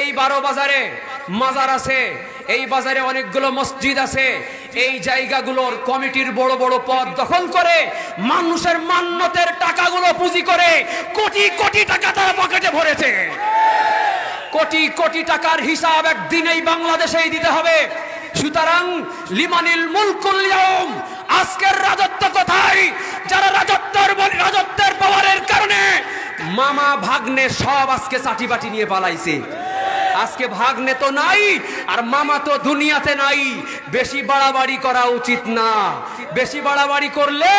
এই বারো বাজারে মাজার আছে, এই বাজারে অনেকগুলো মসজিদ আছে। এই জায়গাগুলোর কমিটির বড় বড় পদ দখল করে, মানুষের মান্যতের টাকাগুলো পুঁজি করে কোটি কোটি টাকা তারা পকেটে ভরেছে। কোটি কোটি টাকার হিসাব একদিনেই বাংলাদেশেই দিতে হবে। সুতরাং লিমানিল মুলকুল ইয়াউম, আজকের রাজত্ব কোথায়? যারা রাজত্বের রাজত্বের পাওয়ারের কারণে মামা ভাগ্নে সব আজকে চাটি বাটি নিয়ে পালাইছে। আজকে ভাগ্নে তো নাই, আর মামা তো দুনিয়াতে নাই। বেশি বাড়াবাড়ি করা উচিত না। বেশি বাড়াবাড়ি করলে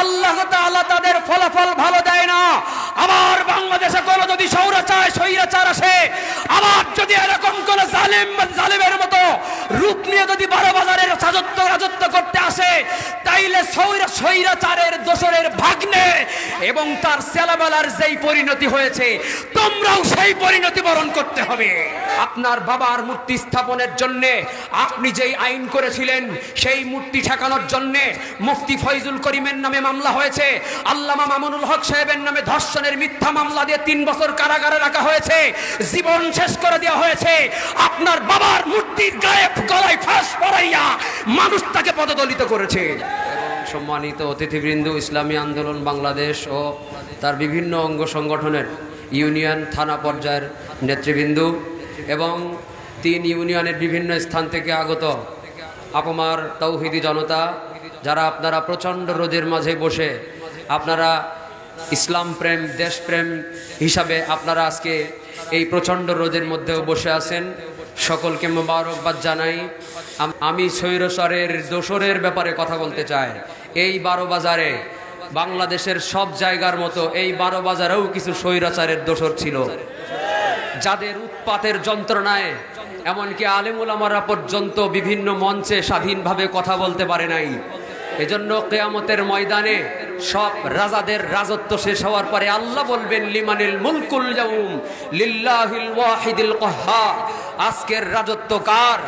আল্লাহ তাআলা তাদের ফলাফল ভালো দেয় না। আবার বাংলাদেশে কোনো যদি সৌরাচার সৈরাচার আসে, আবার যদি এরকম কোন জালিম জালিমের রূপ নিয়ে যদি বারো বাজারের সাজত্ব রাজত্ব করতে আসে, তাইলে সৌরা সৈরাচারের দোসরের ভাগ্নে এবং তার সেলাবেলার যেই পরিণতি হয়েছে, তোমরাও সেই পরিণতি বরণ করতে হবে। আপনার বাবার মূর্তি স্থাপনের জন্য আপনি যেই আইন করেছিলেন, সেই মূর্তি ঠেকানোর জন্য মুফতি ফয়জুল করিমের নামে মামলা হয়েছে, আল্লামা মামুনুল হক সাহেবের নামে ধর্ষণের মিথ্যা মামলা দিয়ে তিন বছর কারাগারে রাখা হয়েছে, জীবন শেষ করে দেওয়া হয়েছে। আপনার বাবার মূর্তির গায়ে গলায় ফাঁস পড়াইয়া মানুষ তাকে পদদলিত করেছে। সম্মানিত অতিথিবৃন্দ, ইসলামী আন্দোলন, বাংলাদেশ ও তার বিভিন্ন অঙ্গ সংগঠনের ইউনিয়ন, থানা পর্যায়ের নেতৃবৃন্দ এবং তিন ইউনিয়নের বিভিন্ন স্থান থেকে আগত আপমার তৌহিদি জনতা, যারা আপনারা প্রচণ্ড রোদের মাঝে বসে আপনারা ইসলাম প্রেম দেশপ্রেম হিসাবে আপনারা আজকে এই প্রচণ্ড রোদের মধ্যেও বসে আছেন। সকলকে মোবারকবাদ জানাই। আম- সৈরসরের দোসরের ব্যাপারে কথা বলতে চাই। এই বারো বাজারে, বাংলাদেশের সব জায়গার মতো এই বারো বাজারেও কিছু স্বৈরাচারের দোসর ছিল। যাদের উৎপাতের যন্ত্রণায়, এমনকি আলেমুলামারা পর্যন্ত বিভিন্ন মঞ্চে স্বাধীনভাবে কথা বলতে পারে নাই। এজন্য কেয়ামতের ময়দানে সব রাজাদের রাজত্ব শেষ হওয়ার পরে আল্লাহ বলবেন, লিমানিল মুলকুল ইয়াউম লিল্লাহিল ওয়াহিদিল কহ্হার আজকের রাজত্ব কার?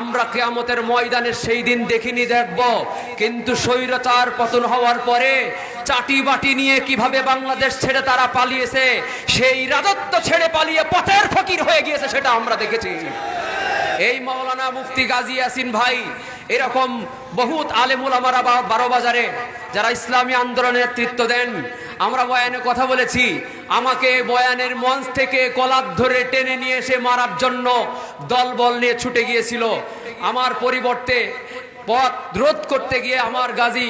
আমরা কেয়ামতের ময়দানে সেই দিন দেখিনি দেখব। কিন্তু স্বৈরাচার পতন হওয়ার পরে চাটি বাটি নিয়ে কীভাবে বাংলাদেশ ছেড়ে তারা পালিয়েছে, সেই রাজত্ব ছেড়ে পালিয়ে পথের ফকির হয়ে গিয়েছে সেটা আমরা দেখেছি। এই মাওলানা মুফতি গাজী ইয়াসিন ভাই এরকম বহুত আলেমুল আমারা বারো বাজারে যারা ইসলামী আন্দোলনের নেতৃত্ব দেন আমরা বয়ানে কথা বলেছি, আমাকে বয়ানের মঞ্চ থেকে কলার ধরে টেনে নিয়ে এসে মারার জন্য দলবল নিয়ে ছুটে গিয়েছিল। আমার পরিবর্তে পথ রোধ করতে গিয়ে আমার গাজী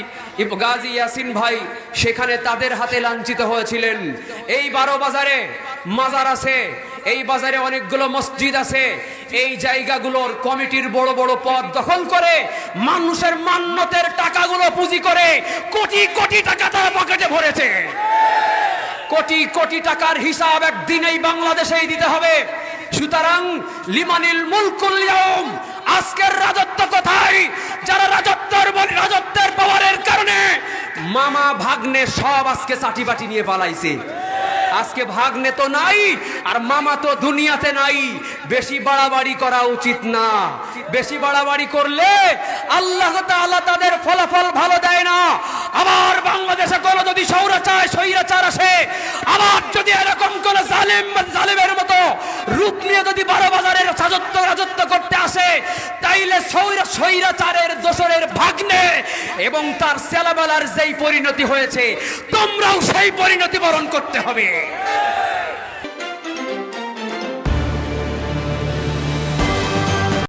গাজী ইয়াসিন ভাই সেখানে তাদের হাতে লাঞ্ছিত হয়েছিলেন। এই বারো বাজারে মাজার আছে, এই বাজারে অনেকগুলো মসজিদ আছে। এই জায়গাগুলোর কমিটির বড় বড় পদ দখল করে মানুষের মান্যতের টাকাগুলো পুঁজি করে কোটি কোটি টাকা তারা পকেটে ভরেছে। কোটি কোটি টাকার হিসাব একদিনেই বাংলাদেশেই দিতে হবে। সুতরাং লিমানিল মুলকুল ইয়াউম আজকের রাজত্ব কোথায়? যারা রাজত্বের রাজত্বের পাওয়ারের কারণে মামা ভাগ্নে সব আজকে চাটি বাটি নিয়ে পালাইছে। আজকে ভাগ্নে তো নাই, আর মামা তো দুনিয়াতে নাই। বেশি বাড়াবাড়ি করা উচিত না। বেশি বাড়াবাড়ি করলে আল্লাহ তাআলা তাদের ফলাফল ভালো দেয় না। আবার বাংলাদেশে কোনো যদি সৌরাচার সৈরাচার আসে, আবার যদি এরকম কোন জালিম জালিমের মতো রূপ নিয়ে যদি বারো বাজারের সাজত্ব রাজত্ব করতে আসে, তাইলে সৌরা সৈরাচারের দোষরের ভাগ্নে এবং তার সেলাবেলার যেই পরিণতি হয়েছে, তোমরাও সেই পরিণতি বরণ করতে হবে।